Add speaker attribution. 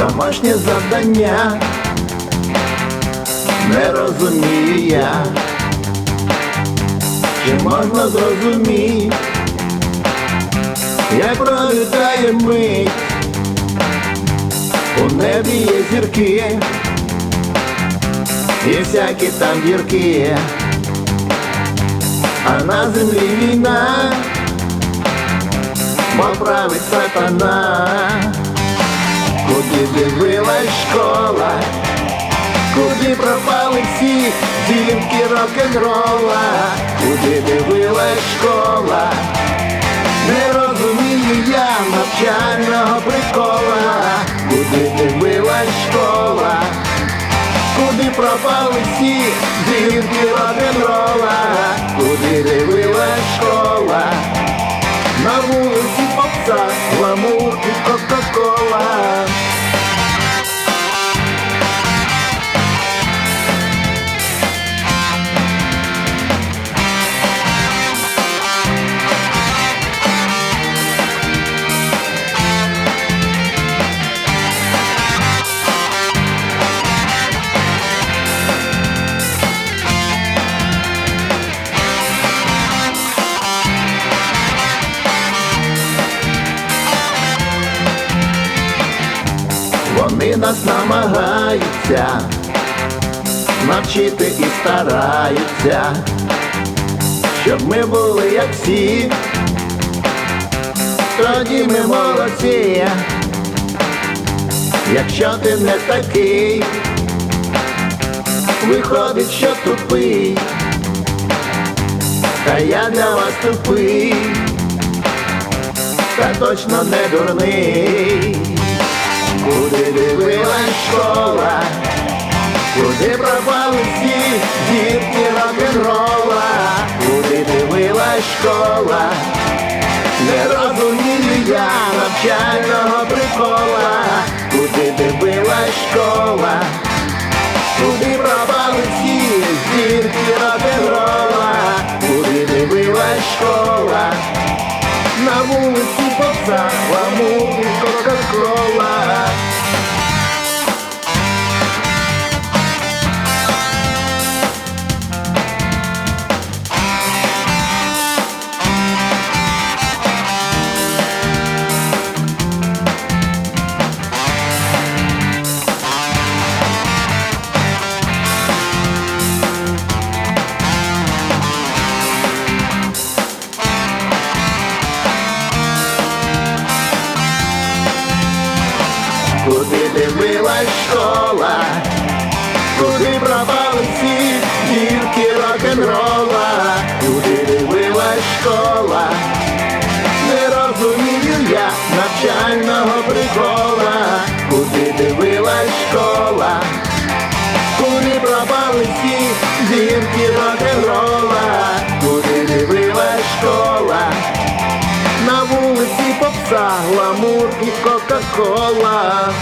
Speaker 1: домашнє завдання, не розумію я, чи можна зрозуміти, як пролітає мить, у небі є зірки, і всякі там дірки, а на землі війна, мов править сатана. Куди дивилась школа, куди пропали всі зірки рок-н-рола, куди дивилась школа, не розумію я навчального прикола, куди дивилась школа, куди пропали всі зірки нас намагаються навчити і стараються, щоб ми були як всі, тоді ми молодці, якщо ти не такий, виходить, що тупий, та я для вас тупий, та точно не дурний. Куди дивилась школа, куди пропали всі дітки рок-н-рола, куди дивилась школа, не розумію я навчального прикола, куди дивилась школа, куди пропали всі дітки рок-н-рола, куди дивилась школа, на вулиці попса, ламу і кока-кола. Куди дивилась школа, куди пропали всі дірки рок-н-рола, куди дивилась школа, не розумію я навчального прикола, куди дивилась школа, куди пропали всі дірки рок-н-рола, Попса, гламур і кока-кола.